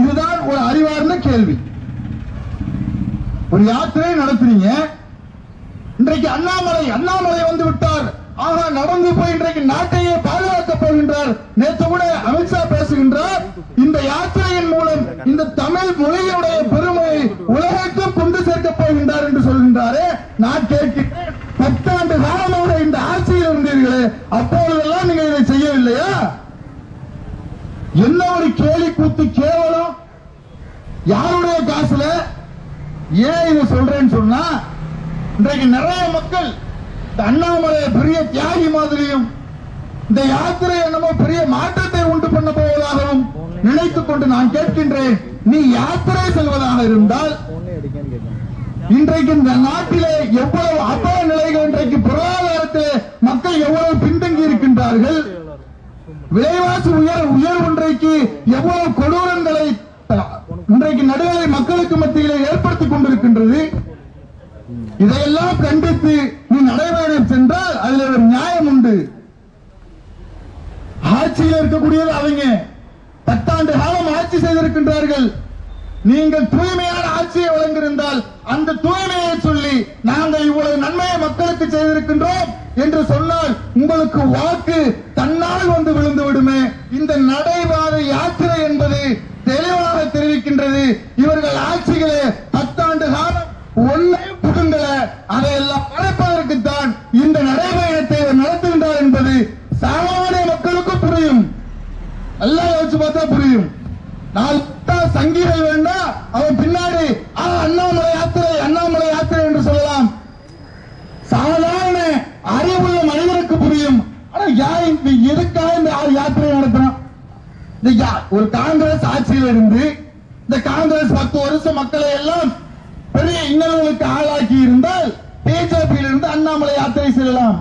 இதுதான் ஒரு அறிவார்ந்த கேள்வி. ஒரு யாத்திரை நடத்துறீங்க. இன்றைக்கு அண்ணாமலை அண்ணாமலை வந்து விட்டார். ஆனா நடந்து போய் இன்றைக்கு நாட்டையே பாதுகாக்க போகின்றார். நேற்று கூட அமித்ஷா பேசுகின்றார் இந்த யாத்திரையின் மூலம் இந்த தமிழ் மொழியுடைய பெருமையை உலகத்தும் கொண்டு சேர்க்க போகின்றார் என்று சொல்கின்றாரே நான் கேட்கிறேன். பத்தாண்டு காலமாக இந்த ஆட்சியில் இருந்தீர்களே அப்பொழுதெல்லாம் நீங்க இதை செய்யவில்லையா? என்ன ஒரு கேலி கூத்து கேவலம்? யாருடைய காசுல? ஏன் இதை சொல்றேன்னு சொன்னா இன்றைக்கு நிறைய மக்கள் இந்த அண்ணாமலை பெரிய தியாகி மாதிரியும் இந்த யாத்திரை என்னமோ பெரிய மாற்றத்தை உண்டு பண்ண போவதாகவும் நினைத்துக் கொண்டு நான் கேட்கின்றேன். நீ யாத்திரை செல்வதாக இருந்தால் இன்றைக்கு இந்த நாட்டிலே எவ்வளவு அபாய நிலைகள் இன்றைக்கு பொருளாதாரத்தில் மக்கள் எவ்வளவு பின்தங்கி இருக்கின்றார்கள்? விலைவாசி உயர் உயர்வு இன்றைக்கு எவ்வளவு கொடூரங்களை இன்றைக்கு நடுவரை மக்களுக்கு மத்தியிலே ஏற்படுத்திக் கொண்டிருக்கின்றது. இதையெல்லாம் கண்டித்து நீ நடைபயணம் சென்றால் அதுல ஒரு நியாயம் உண்டு. ஆட்சியில் இருக்கக்கூடியது அவங்க. பத்தாண்டு காலம் ஆட்சி செய்திருக்கின்றார்கள். நீங்கள் தூய்மையான ஆட்சியை வழங்கியிருந்தால் அந்த தூய்மையை சொல்லி நாங்கள் இவ்வளவு நன்மையை மக்களுக்கு செய்திருக்கின்றோம் என்று சொன்னால் உங்களுக்கு வாக்கு தன்னால் வந்து விழுந்து விடுமே. இந்த நடைபாத யாத்திரை என்பது தெளிவாக தெரிவிக்கின்றது. இவர்கள் ஆட்சிகளே பத்தாண்டு காலம் ஒன்றையும் புகுந்தல. அதையெல்லாம் மறைப்பதற்குத்தான் இந்த நடைபயணத்தை இவர் நடத்துகின்றார் என்பது சாமானிய மக்களுக்கும் புரியும் எல்லாம் யோசிச்சு பார்த்தா புரியும் நாலு சங்கிகள் வேண்டாம் அவன் பின்னாடி ஆ, அண்ணாமலை யாத்திரை அண்ணாமலை யாத்திரை என்று சொல்லலாம் சாதாரண அறிவுள்ள மனிதனுக்கு புரியும் ஆனா யார் இந்த எதுக்காக இந்த ஆள் யாத்திரை நடத்துறான் இந்த யா- ஒரு காங்கிரஸ் ஆட்சியில் இருந்து இந்த காங்கிரஸ் பத்து வருஷம் மக்களை எல்லாம் பெரிய இன்னல்களுக்கு ஆளாக்கி இருந்தால் பிஜேபியில் இருந்து அண்ணாமலை யாத்திரை செல்லலாம்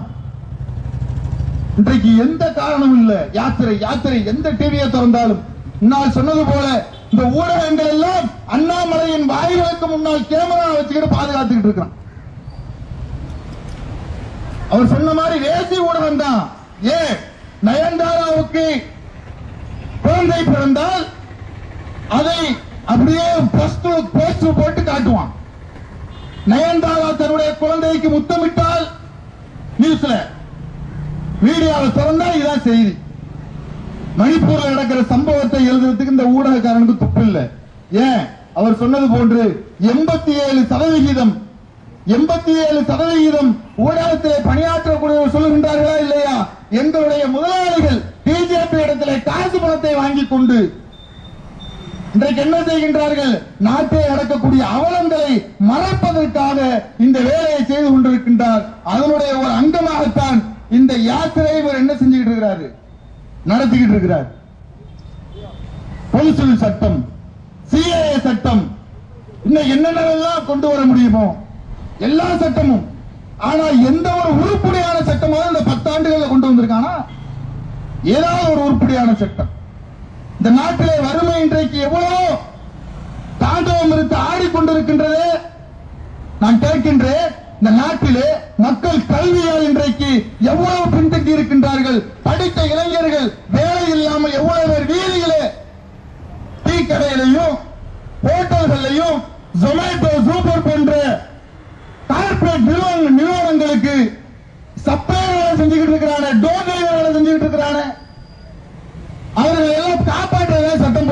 இன்றைக்கு எந்த காரணமும் இல்ல. யாத்திரை யாத்திரை எந்த டிவியை திறந்தாலும். நான் சொன்னது போல இந்த ஊடகங்கள் எல்லாம் அண்ணாமலையின் வாய்களுக்கு முன்னால் கேமரா வச்சுக்கிட்டு பாதுகாத்துக்கிட்டு இருக்கிறான். அவர் சொன்ன மாதிரி தேசிய ஊடகம் தான். ஏன்? நயன்தாராவுக்கு குழந்தை பிறந்தால் அதை அப்படியே போஸ்ட் போட்டு காட்டுவான். நயன்தாரா தன்னுடைய குழந்தைக்கு முத்தமிட்டால் நியூஸ்ல. மீடியாவை திறந்தா இதான் செய்தி. மணிப்பூர்ல நடக்கிற சம்பவத்தை எழுதுறதுக்கு இந்த ஊடகக்காரனுக்கு துப்பு இல்ல. ஏன்? அவர் சொன்னது போன்று எண்பத்தி ஏழு சதவிகிதம் எண்பத்தி ஏழு சதவிகிதம் ஊடகத்திலே பணியாற்றக்கூடியவர் சொல்லுகின்றார்களா இல்லையா? எங்களுடைய முதலாளிகள் பிஜேபி இடத்திலே காசு பணத்தை வாங்கி கொண்டு இன்றைக்கு என்ன செய்கின்றார்கள்? நாட்டை அடக்கக்கூடிய அவலங்களை மறைப்பதற்காக இந்த வேலையை செய்து கொண்டிருக்கின்றார். அதனுடைய ஒரு அங்கமாகத்தான் இந்த யாத்திரை இவர் என்ன செஞ்சுக்கிட்டு இருக்கிறாரு? நடத்திக்கிட்டு இருக்கிறார். பொலிசுல் சட்டம் சிஏஏ சட்டம். இன்னும் என்னென்னலாம் கொண்டு வர முடியுமோ? எல்லா சட்டமும். ஆனா எந்த ஒரு உருப்படியான சட்டமாவது இந்த பத்தாண்டுகள்ல கொண்டு வந்திருக்கானா? ஏதாவது ஒரு உருப்படியான சட்டம். இந்த நாட்டிலே வறுமை இன்றைக்கு எவ்வளவு தாண்டவம் இருந்து ஆடிக்கொண்டிருக்கின்றது. நான் கேட்கின்றேன் இந்த நாட்டிலே மக்கள் கல்வியால் இன்றைக்கு எவ்வளவு பின்தங்கி இருக்கின்றார்கள்? படித்த இளைஞர்கள் வேலை இல்லாமல் எவ்வளவு பேர் வீதிகளே டீ கடையிலையும் ஹோட்டல்களையும் ஜொமேட்டோ சூப்பர் போன்ற கார்பரேட் நிறுவனங்களுக்கு சப்ளை வேலை செஞ்சுக்கிட்டு இருக்கிறான டோர் டெலிவரி வேலை செஞ்சுக்கிட்டு இருக்கிறானே அவர்களை எல்லாம்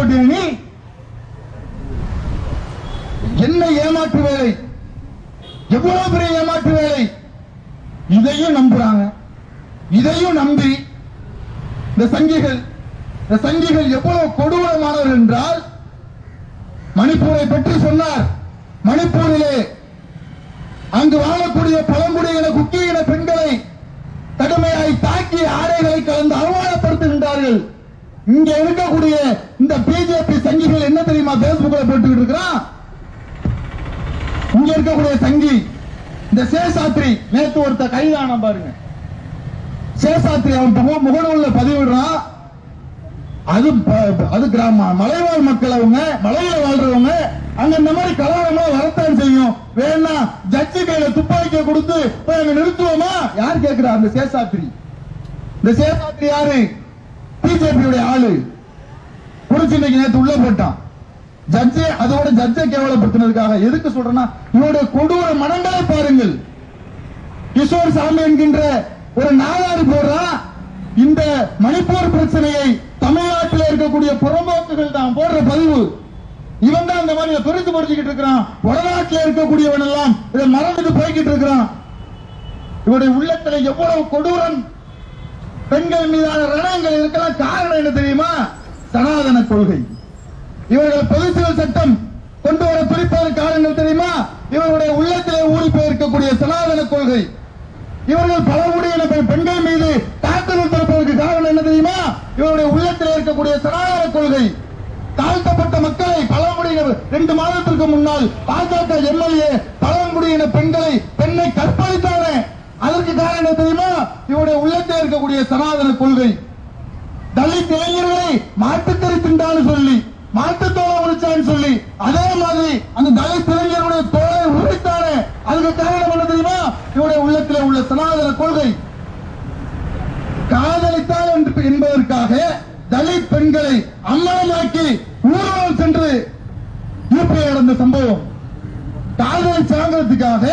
காப்பாற்றவே என்ன ஏமாற்று வேலை? எவ்வளவு பெரிய ஏமாற்று வேலை? இதையும் நம்புறாங்க. இதையும் நம்பி இந்த சங்கிகள் இந்த சங்கிகள் எவ்வளவு கொடூரமானவர் என்றால் மணிப்பூரை பற்றி சொன்னார். மணிப்பூரிலே அங்கு வாழக்கூடிய பழங்குடியின குக்கியின பெண்களை கடுமையாய் தாக்கி ஆடைகளை கலந்து அவமானப்படுத்துகின்றார்கள் இங்க இருக்கக்கூடிய இந்த பிஜேபி சங்கிகள் என்ன தெரியுமா பேஸ்புக்ல போட்டுக்கிட்டு இருக்கிறான் இங்க இருக்கக்கூடிய சங்கி. இந்த சேஷாத்ரி நேத்து ஒருத்த கைதான பாருங்க. சேஷாத்ரி அவன் முகநூல்ல பதிவிடுறான். அது அது கிராம மலைவாழ் மக்கள் அவங்க மலையில வாழ்றவங்க அங்க இந்த மாதிரி கலவரமா வரத்தான் செய்யும். வேணா ஜட்ஜி கையில துப்பாக்கிய கொடுத்து போய் அங்க நிறுத்துவோமா? யார் கேட்கிறா அந்த சேஷாத்ரி? இந்த சேஷாத்ரி யாரு? பிஜேபியுடைய ஆளு. புடிச்சு நேற்று நேத்து உள்ள போட்டான். ஜட்ஜே அதோட ஜட்ஜை கேவலப்படுத்தினதுக்காக எதுக்கு சொல்றேன்னா இவருடைய கொடூர மனங்களை பாருங்கள். கிஷோர் சாமி என்கின்ற ஒரு நாயாறு போடுறான் இந்த மணிப்பூர் பிரச்சனையை தமிழ்நாட்டில் இருக்கக்கூடிய புறம்போக்குகள் தான் போடுற பதிவு. இவன் தான் இந்த மாதிரி பெருத்து படுத்திக்கிட்டு இருக்கிறான். வடநாட்டில் இருக்கக்கூடியவன் எல்லாம் இதை மறந்துட்டு போய்கிட்டு இருக்கிறான். இவருடைய உள்ளத்துல எவ்வளவு கொடூரன் பெண்கள் மீதான ரணங்கள் இருக்கலாம் காரணம் என்ன தெரியுமா? சனாதன கொள்கை. இவர்கள் பொது சட்டம் கொண்டு வர துடிப்பதற்கு காரணங்கள் தெரியுமா? இவருடைய உள்ளத்திலே ஊறி போயிருக்கக்கூடிய சனாதன கொள்கை. இவர்கள் பழங்குடியின பெண் பெண்கள் மீது தாக்குதல் திறப்பதற்கு காரணம் என்ன தெரியுமா? இவருடைய உள்ளத்தில் இருக்கக்கூடிய சனாதன கொள்கை. தாழ்த்தப்பட்ட மக்களை பழங்குடியினர் ரெண்டு மாதத்திற்கு முன்னால் பாஜக எம்எல்ஏ பழங்குடியின பெண்களை பெண்ணை கற்பழித்தாரே அதற்கு காரணம் என்ன தெரியுமா இவருடைய நம்முடைய சனாதன கொள்கை. தலித் இளைஞர்களை மாட்டுக்கறி திண்டான்னு சொல்லி மாட்டுத் தோலை உரிச்சான்னு சொல்லி அதே மாதிரி அந்த தலித் இளைஞருடைய தோலை உரித்தானே அதுக்கு காரணம் என்ன தெரியுமா? இவருடைய உள்ளத்தில் உள்ள சனாதன கொள்கை. காதலித்தால் என்று என்பதற்காக தலித் பெண்களை அம்மனமாக்கி ஊர்வலம் சென்று யூபிஐ நடந்த சம்பவம். காதலை சாங்கிறதுக்காக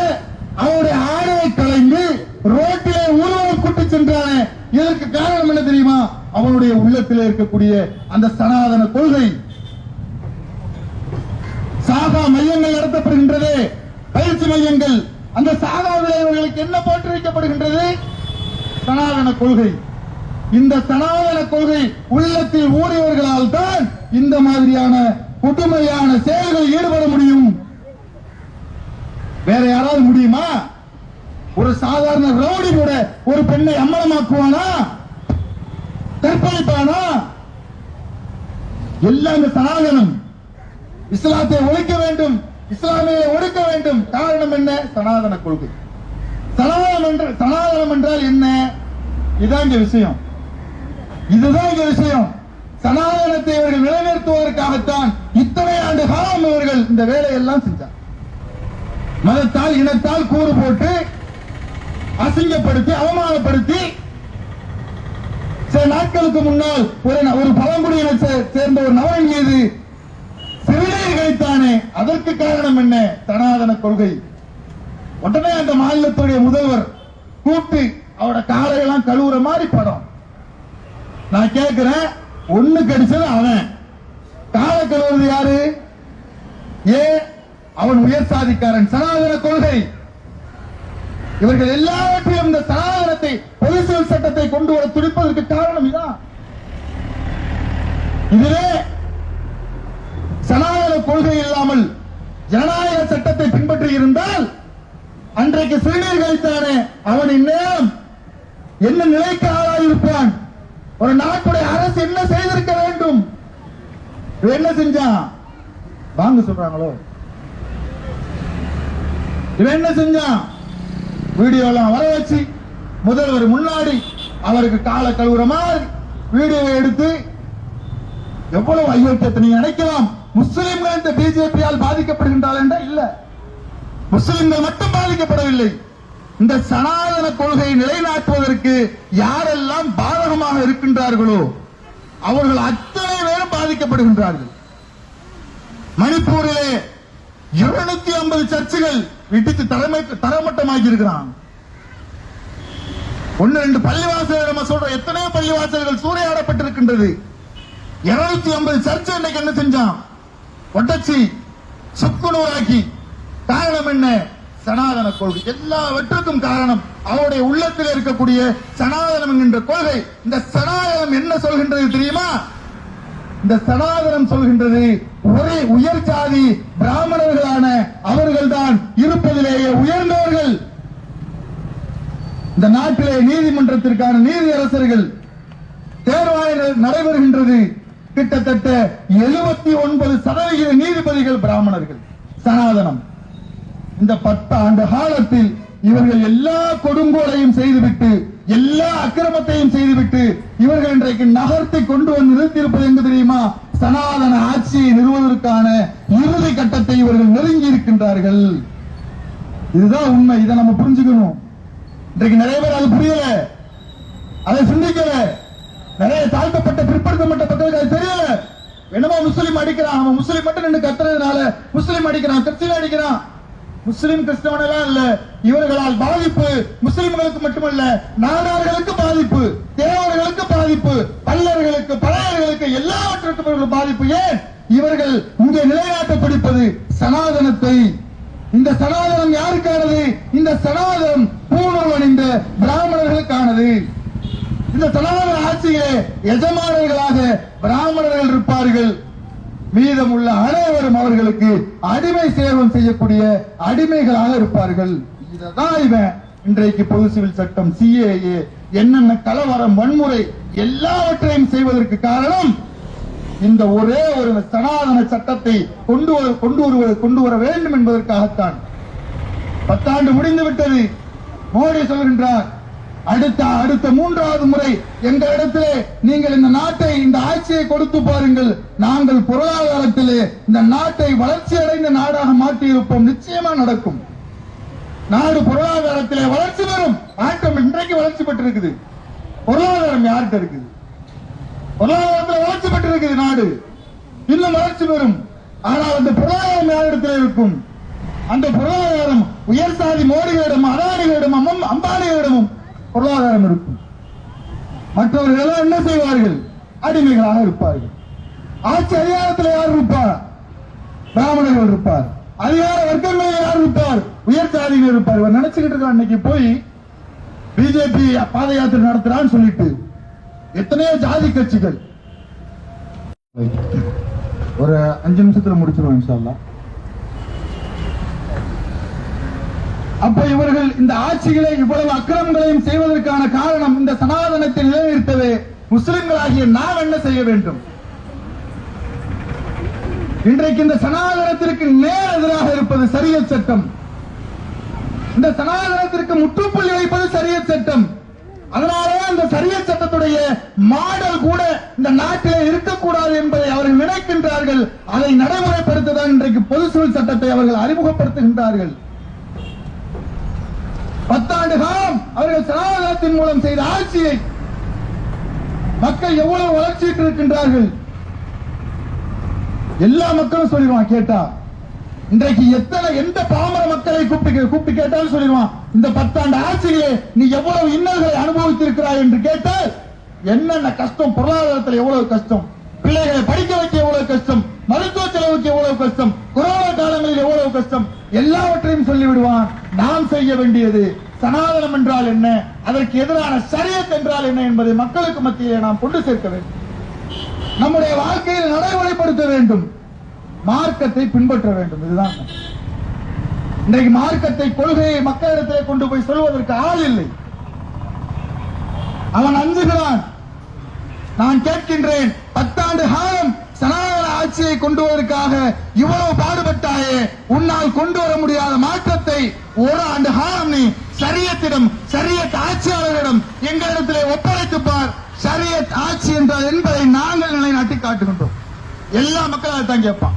அவருடைய ஆடையை கலைந்து ரோட்டில் இதற்கு காரணம் என்ன தெரியுமா? அவனுடைய உள்ளத்தில் இருக்கக்கூடிய அந்த சனாதன கொள்கை. சாகா மையங்கள் நடத்தப்படுகின்றது. பயிற்சி மையங்கள். அந்த சாகாவிலே விளைவுகளுக்கு என்ன போட்டு வைக்கப்படுகின்றது சனாதன கொள்கை. இந்த சனாதன கொள்கை உள்ளத்தில் ஊறியவர்களால் தான் இந்த மாதிரியான கொடுமையான செயல்களில் ஈடுபட முடியும். வேற யாராவது முடியுமா? ஒரு சாதாரண ரவுடி கூட ஒரு பெண்ணை அம்மலமாக்குவானா கற்பழிப்பானா எல்லாம் இந்த சனாதனம் இஸ்லாத்தை ஒழிக்க வேண்டும். இஸ்லாமியை ஒடுக்க வேண்டும். காரணம் என்ன? சனாதன கொள்கை. சனாதனம் என்ற சனாதனம் என்றால் என்ன? இதான் இங்க விஷயம். இதுதான் இங்க விஷயம். சனாதனத்தை இவர்கள் நிலைநிறுத்துவதற்காகத்தான் இத்தனை ஆண்டு காலம் இவர்கள் இந்த வேலையெல்லாம் செஞ்சார் மதத்தால் இனத்தால் கூறு போட்டு அசிங்கப்படுத்தி அவமானப்படுத்தி சில நாட்களுக்கு முன்னால் ஒரு ஒரு பழங்குடியினை சேர்ந்த ஒரு நபரின் மீது சிறுநீர் கழித்தானே அதற்கு காரணம் என்ன? சனாதன கொள்கை. உடனே அந்த மாநிலத்துடைய முதல்வர் கூப்பிட்டு அவரோட காலையெல்லாம் கழுவுற மாதிரி படம். நான் கேட்கிறேன் ஒண்ணு கடிச்சது அவன். காலை கழுவுறது யாரு? ஏ அவன் உயர் சாதிக்காரன். சனாதன கொள்கை. இவர்கள் எல்லாவற்றையும் இந்த சனாதனத்தை பொது சிவில் சட்டத்தை கொண்டு வர துடிப்பதற்கு காரணம் இதான். இதுவே சனாதன கொள்கை இல்லாமல் ஜனநாயக சட்டத்தை பின்பற்றி இருந்தால் அன்றைக்கு சிறுநீர் கழித்தானே அவன் இந்நேரம் என்ன நிலைக்கு ஆளாயிருப்பான்? ஒரு நாட்டுடைய அரசு என்ன செய்திருக்க வேண்டும்? என்ன செஞ்சான் வாங்க சொல்றாங்களோ? இவன் என்ன செஞ்சான் வீடியோ எல்லாம் வர வச்சு முதல்வர் முன்னாடி அவருக்கு காலை கழுவுற மாதிரி வீடியோவை எடுத்து எவ்வளவு அயோக்கியத்தை நீங்க நினைக்கலாம்? முஸ்லிம்கள் இந்த பிஜேபியால் பாதிக்கப்படுகின்றால் என்றால் இல்ல. முஸ்லிம்கள் மட்டும் பாதிக்கப்படவில்லை. இந்த சனாதன கொள்கையை நிலைநாட்டுவதற்கு யாரெல்லாம் பாதகமாக இருக்கின்றார்களோ அவர்கள் அத்தனை பேரும் பாதிக்கப்படுகின்றார்கள். மணிப்பூரிலே இருநூத்தி ஐம்பது சர்ச்சுகள் இடித்து தலைமை தரமட்டமாக்கி இருக்கிறான் ஒன்னு ரெண்டு பள்ளிவாசல் நம்ம சொல்றோம். எத்தனையோ பள்ளிவாசல்கள் சூறையாடப்பட்டிருக்கின்றது. இருநூத்தி ஐம்பது சர்ச்சை இன்னைக்கு என்ன செஞ்சான்? ஒட்டச்சி சுக்குநூறாக்கி. காரணம் என்ன? சனாதன கொள்கை. எல்லாவற்றுக்கும் காரணம் அவருடைய உள்ளத்தில் இருக்கக்கூடிய சனாதனம் என்கின்ற கொள்கை. இந்த சனாதனம் என்ன சொல்கின்றது தெரியுமா? இந்த சனாதனம் சொல்கின்றது ஒரே உயர் ஜாதி பிராமணர்களான அவர்கள்தான் இருப்பதிலேயே உயர்ந்தவர்கள். இந்த நாட்டிலே நீதிமன்றத்திற்கான நீதியரசர்கள் தேர்வாய நடைபெறுகின்றது. கிட்டத்தட்ட எழுபத்தி ஒன்பது சதவிகித நீதிபதிகள் பிராமணர்கள். சனாதனம். இந்த பத்து ஆண்டு காலத்தில் இவர்கள் எல்லா கொடுங்கோலையும் செய்துவிட்டு எல்லா அக்கிரமத்தையும் செய்துவிட்டு இவர்கள் இன்றைக்கு நகர்த்தி கொண்டு வந்து நிறுத்தியிருப்பது எங்கு தெரியுமா? சனாதன ஆட்சியை நிறுவதற்கான இறுதி கட்டத்தை இவர்கள் நெருங்கி இருக்கின்றார்கள். இதுதான் உண்மை. இதை நம்ம புரிஞ்சுக்கணும். இன்றைக்கு நிறைய பேர் அது புரியல. அதை சிந்திக்கல. நிறைய தாழ்த்தப்பட்ட பிற்படுத்தப்பட்ட மக்களுக்கு அது தெரியல. என்னமோ முஸ்லீம் அடிக்கிறான். அவன் முஸ்லீம் மட்டும் நின்று கத்துறதுனால முஸ்லீம் அடிக்கிறான் கிறிஸ்டின் அடிக்கிறான். முஸ்லிம் கிறிஸ்தவனெல்லாம் இல்ல. இவர்களால் பாதிப்பு முஸ்லிம்களுக்கு மட்டுமல்ல நாடார்களுக்கு பாதிப்பு தேவர்களுக்கு பாதிப்பு பல்லர்களுக்கு பழையர்களுக்கு எல்லாவற்றுக்கும் இவர்கள் பாதிப்பு. ஏன்? இவர்கள் இங்கே நிலைநாட்ட பிடிப்பது சனாதனத்தை. இந்த சனாதனம் யாருக்கானது? இந்த சனாதனம் பூணூல் அணிந்த பிராமணர்களுக்கானது. இந்த சனாதன ஆட்சியிலே எஜமானர்களாக பிராமணர்கள் இருப்பார்கள். மீதமுள்ள அனைவரும் அவர்களுக்கு அடிமை சேவம் செய்யக்கூடிய அடிமைகளாக இருப்பார்கள். இததான் இவன். இன்றைக்கு பொது சிவில் சட்டம் சிஏஏ என்னென்ன கலவரம் வன்முறை எல்லாவற்றையும் செய்வதற்கு காரணம் இந்த ஒரே ஒரு சனாதன சட்டத்தை கொண்டு வர- கொண்டு வருவது கொண்டு வர வேண்டும் என்பதற்காகத்தான். பத்தாண்டு முடிந்து விட்டது மோடி சொல்கின்றார் அடுத்த அடுத்த மூன்றாவது முறை எங்க இடத்திலே நீங்கள் இந்த நாட்டை இந்த ஆட்சியை கொடுத்து பாருங்கள். நாங்கள் பொருளாதாரத்திலே இந்த நாட்டை வளர்ச்சி அடைந்த நாடாக மாற்றி இருப்போம் நிச்சயமா நடக்கும். நாடு பொருளாதாரத்திலே வளர்ச்சி பெறும். ஆட்டம் இன்றைக்கு வளர்ச்சி பெற்றிருக்குது. பொருளாதாரம் யார்கிட்ட இருக்குது? பொருளாதாரத்தில் வளர்ச்சி பெற்றிருக்குது நாடு. இன்னும் வளர்ச்சி பெறும். ஆனால் அந்த பொருளாதாரம் யாரிடத்தில் இருக்கும்? அந்த பொருளாதாரம் உயர் சாதி மோடிகளிடம் அதானிகளிடம் அம்பானிகளிடமும் பொருளாதாரம் இருக்கும். மற்றவர்கள் எல்லாம் என்ன செய்வார்கள்? அடிமைகளாக இருப்பார்கள். ஆட்சி அதிகாரத்தில் யார் இருப்பார்? பிராமணர்கள் இருப்பார். அதிகார வர்க்கங்களில் யார் இருப்பார்? உயர் சாதியினர் இருப்பார். இவர் நினைச்சுக்கிட்டு இருக்கான் அன்னைக்கு போய் பிஜேபி பாத யாத்திரை நடத்துறான்னு சொல்லிட்டு. எத்தனையோ ஜாதி கட்சிகள். ஒரு அஞ்சு நிமிஷத்துல முடிச்சிருவோம் இன்ஷா அப்ப இவர்கள் இந்த ஆட்சிகளை இவ்வளவு அக்கிரமங்களையும் செய்வதற்கான காரணம் இந்த சனாதனத்தை நிலைநிறுத்தவே முஸ்லிம்களாகிய நாம் என்ன செய்ய வேண்டும்? இன்றைக்கு இந்த சனாதனத்திற்கு நேர் எதிராக இருப்பது சரிய சட்டம். இந்த சனாதனத்திற்கு முற்றுப்புள்ளி வைப்பது சரிய சட்டம். அதனாலே அந்த சரிய சட்டத்துடைய மாடல் கூட இந்த நாட்டிலே இருக்கக்கூடாது என்பதை அவர்கள் நினைக்கின்றார்கள். அதை நடைமுறைப்படுத்ததான் இன்றைக்கு பொது சட்டத்தை அவர்கள் அறிமுகப்படுத்துகின்றார்கள். ஆண்டு காலம் அவர்கள் சனாதனத்தின் மூலம் செய்த ஆட்சியை மக்கள் எவ்வளவு வளர்ச்சிட்டு இருக்கின்றார்கள்? எல்லா மக்களும் சொல்லிடுவான் கேட்டா. இன்றைக்கு எத்தனை எந்த பாமர மக்களை கூப்பிட்டு கூப்பிட்டு கேட்டாலும் சொல்லிடுவான் இந்த பத்தாண்டு ஆட்சியிலே நீ எவ்வளவு இன்னல்களை அனுபவித்திருக்கிறாய் என்று கேட்டால் என்னென்ன கஷ்டம் பொருளாதாரத்தில் எவ்வளவு கஷ்டம் பிள்ளைகளை படிக்க வைக்க எவ்வளவு கஷ்டம் மருத்துவ செலவுக்கு எவ்வளவு கஷ்டம் கொரோனா காலங்களில் எவ்வளவு கஷ்டம் எல்லாவற்றையும் சொல்லிவிடுவான். நாம் செய்ய வேண்டியது சனாதனம் என்றால் என்ன? அதற்கு எதிரான சரியத் என்றால் என்ன என்பதை மக்களுக்கு மத்தியிலே நாம் கொண்டு சேர்க்க வேண்டும். நம்முடைய வாழ்க்கையில் நடைமுறைப்படுத்த வேண்டும். மார்க்கத்தை பின்பற்ற வேண்டும். இதுதான். இன்றைக்கு மார்க்கத்தை கொள்கையை மக்களிடத்திலே கொண்டு போய் சொல்வதற்கு ஆள் இல்லை. அவன் அஞ்சுகிறான். நான் கேட்கின்றேன். பத்தாண்டு காலம் சனாதன ஆட்சியை கொண்டு வருவதற்காக இவ்வளவு பாடுபட்டாயே உன்னால் கொண்டு வர முடியாத மாற்றத்தை ஒரு ஆண்டு காலம் நீ சரியத்திடம் சரியத் ஆட்சியாளரிடம் எங்களிடத்திலே ஒப்படைத்து பார். சரியத் ஆட்சி என்றால் என்பதை நாங்கள் நிலைநாட்டி காட்டுகின்றோம். எல்லா மக்களும் அதைத்தான் கேட்பான்.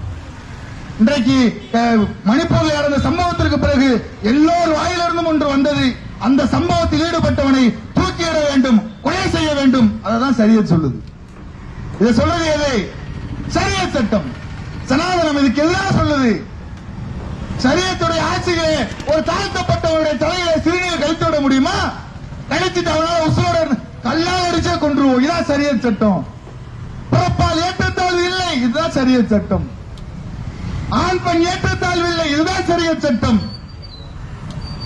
இன்றைக்கு அஹ், மணிப்பூரில் நடந்த சம்பவத்திற்கு பிறகு எல்லோர் வாயிலிருந்தும் ஒன்று வந்தது. அந்த சம்பவத்தில் ஈடுபட்டவனை தூக்கியிட வேண்டும் கொலை செய்ய வேண்டும். அததான் சரியத் சொல்லுது. இதை சொல்லுது எது? சரிய சட்டம். சனாதனம் இதுக்கு எதிராக சொல்லுது. சரியத்துடைய ஆட்சிகளே ஒரு தாழ்த்தப்பட்டவருடைய தலையில சிறுநீர் கழித்து விட முடியுமா? கழிச்சுட்டு அவனால உசுரோட கல்லால் அடிச்சே கொன்றுவோம். இதான் சரிய சட்டம். பிறப்பால் ஏற்றத்தாழ்வு இல்லை. இதுதான் சரிய சட்டம். ஆண் பெண் ஏற்றத்தாழ்வு இல்லை. இதுதான் சரிய சட்டம்.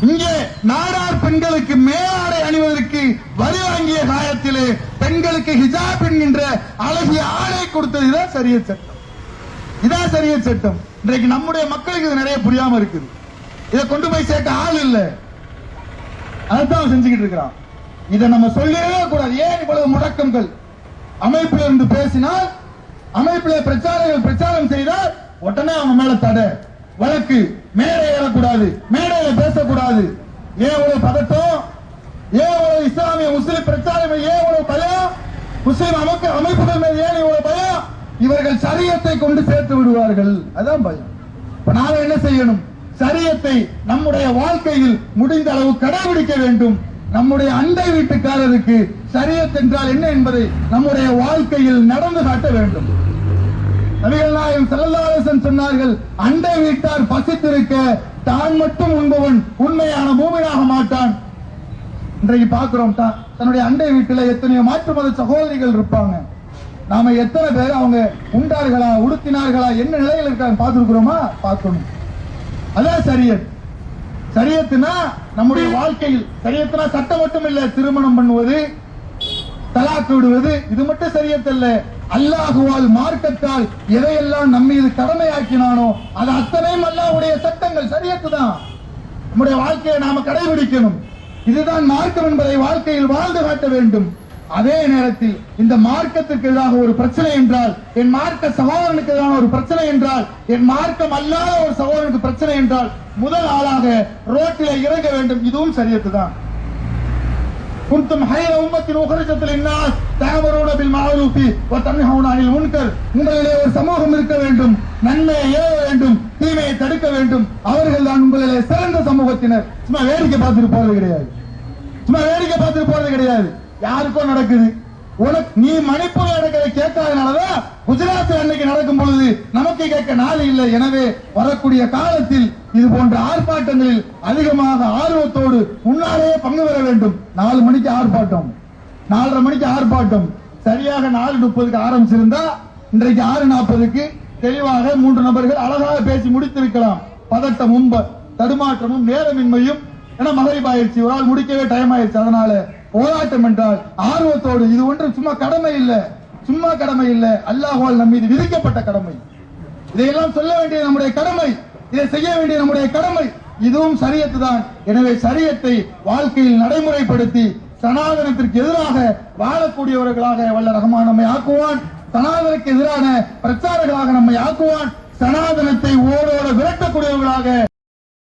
இங்கே நாடார் பெண்களுக்கு மேலாடை அணிவதற்கு வரி வாங்கிய காயத்திலே பெண்களுக்கு ஹிஜாப் என்கின்ற அழகிய ஆடை கொடுத்தது இதான் சரியத் சட்டம். இதான் சரிய சட்டம். இன்றைக்கு நம்முடைய மக்களுக்கு இது நிறைய புரியாம இருக்குது. இதை கொண்டு போய் சேர்க்க ஆள் இல்லை. அதைத்தான் செஞ்சுக்கிட்டு இருக்கிறான். இதை நம்ம சொல்லவே கூடாது. ஏன் இவ்வளவு முடக்கங்கள் அமைப்பில் இருந்து பேசினால் அமைப்பிலே பிரச்சாரங்கள் பிரச்சாரம் செய்தால் உடனே அவங்க மேல தடை. வழக்கு. மேடை ஏறக்கூடாது. மேடையில பேசக்கூடாது. ஏன் இவ்வளவு பதட்டம்? ஏன் இவ்வளவு இஸ்லாமிய முஸ்லிம் பிரச்சாரம்? ஏன் இவ்வளவு பழைய முஸ்லிம் அமைப்பு அமைப்புகள் மேல் ஏன் இவ்வளவு பயம். இவர்கள் சரியத்தை கொண்டு சேர்த்து விடுவார்கள். அதான் பயம். இப்ப நாம என்ன செய்யணும்? சரியத்தை நம்முடைய வாழ்க்கையில் முடிந்த அளவு கடைபிடிக்க வேண்டும். நம்முடைய அண்டை வீட்டுக்காரருக்கு சரியத் என்றால் என்ன என்பதை நம்முடைய வாழ்க்கையில் நடந்து காட்ட வேண்டும். நபிகள் நாயகம் ஸல்லல்லாஹு சொன்னார்கள் அண்டை வீட்டார் பசித்திருக்க தான் மட்டும் உண்பவன் உண்மையான பூமியாக மாட்டான். இன்றைக்கு பார்க்கிறோம் தான் தன்னுடைய அண்டை வீட்டில் எத்தனையோ மாற்று மத சகோதரிகள் இருப்பாங்க. நாம எத்தனை பேர் அவங்க உண்டார்களா உடுத்தினார்களா என்ன நிலையில் இருக்காங்க பார்த்துருக்குறோமா? பார்க்கணும். அதான் சரியத். சரியத்துனா நம்முடைய வாழ்க்கையில் சரியத்துனா சட்டம் மட்டும் இல்ல திருமணம் பண்ணுவது தலாக்கு விடுவது இது மட்டும் சரியத்தல்ல அல்லாஹுவால் மார்க்கத்தால் எதையெல்லாம் நம்ம இது கடமையாக்கினானோ அது அத்தனையும் அல்லாஹுடைய சட்டங்கள் சரியத்து தான் நம்முடைய வாழ்க்கையை நாம கடைபிடிக்கணும். இதுதான் மார்க்கம் என்பதை வாழ்க்கையில் வாழ்ந்து காட்ட வேண்டும். அதே நேரத்தில் இந்த மார்க்கத்திற்கு எதிராக ஒரு பிரச்சனை என்றால் என் மார்க்க சகோதரனுக்கு எதிரான ஒரு பிரச்சனை என்றால் என் மார்க்கம் அல்லாத ஒரு சகோதரனுக்கு பிரச்சனை என்றால் முதல் ஆளாக ரோட்டில இறங்க வேண்டும். இதுவும் சரியத்துதான். தான் குந்தும் ஹைர உம்மத்தின் உகரிசத்தில் இன்னாஸ் தாமரோட பில் மாரூபி வ உங்களிலே ஒரு சமூகம் இருக்க வேண்டும். நன்மையை தீமையை தடுக்க வேண்டும். அவர்கள் தான் உங்களிலே சிறந்த சமூகத்தினர். சும்மா வேடிக்கை பார்த்துட்டு போறது கிடையாது. சும்மா வேடிக்கை பார்த்துட்டு போறது கிடையாது. யாருக்கும் நடக்குது. உனக்கு நீ மணிப்பூர் நடக்கிறத கேட்காதனாலதான் குஜராத் அன்னைக்கு நடக்கும் பொழுது நமக்கு கேட்க நாள் இல்லை. எனவே வரக்கூடிய காலத்தில் இது போன்ற ஆர்ப்பாட்டங்களில் அதிகமாக ஆர்வத்தோடு முன்னாலேயே பங்கு பெற வேண்டும். நாலு மணிக்கு ஆர்ப்பாட்டம். நாலரை மணிக்கு ஆர்ப்பாட்டம். சரியாக நாலு முப்பதுக்கு ஆரம்பிச்சிருந்தா இன்றைக்கு ஆறு நாற்பதுக்கு தெளிவாக மூன்று நபர்கள் அழகாக பேசி முடித்திருக்கலாம் பதட்டமும் தடுமாற்றமும் நேரமின்மையும். ஏன்னா மகரிப் ஆயிடுச்சு. ஒரு ஆள் முடிக்கவே டைம் ஆயிடுச்சு. அதனால போராட்டம் என்றால் ஆர்வத்தோடு இது ஒன்று சும்மா கடமை இல்ல. சும்மா கடமை இல்ல. அல்லாஹால் நம் மீது விதிக்கப்பட்ட கடமை. இதையெல்லாம் சொல்ல வேண்டிய நம்முடைய கடமை. இதை செய்ய வேண்டிய நம்முடைய கடமை. இதுவும் சரியத்து தான். எனவே சரியத்தை வாழ்க்கையில் நடைமுறைப்படுத்தி சனாதனத்திற்கு எதிராக வாழக்கூடியவர்களாக வல்ல ரகமானமை ஆக்குவான். சனாதனுக்கு எதிரான பிரச்சாரர்களாக நம்மை ஆக்குவான். சனாதனத்தை ஓடோட விரட்டக்கூடியவர்களாக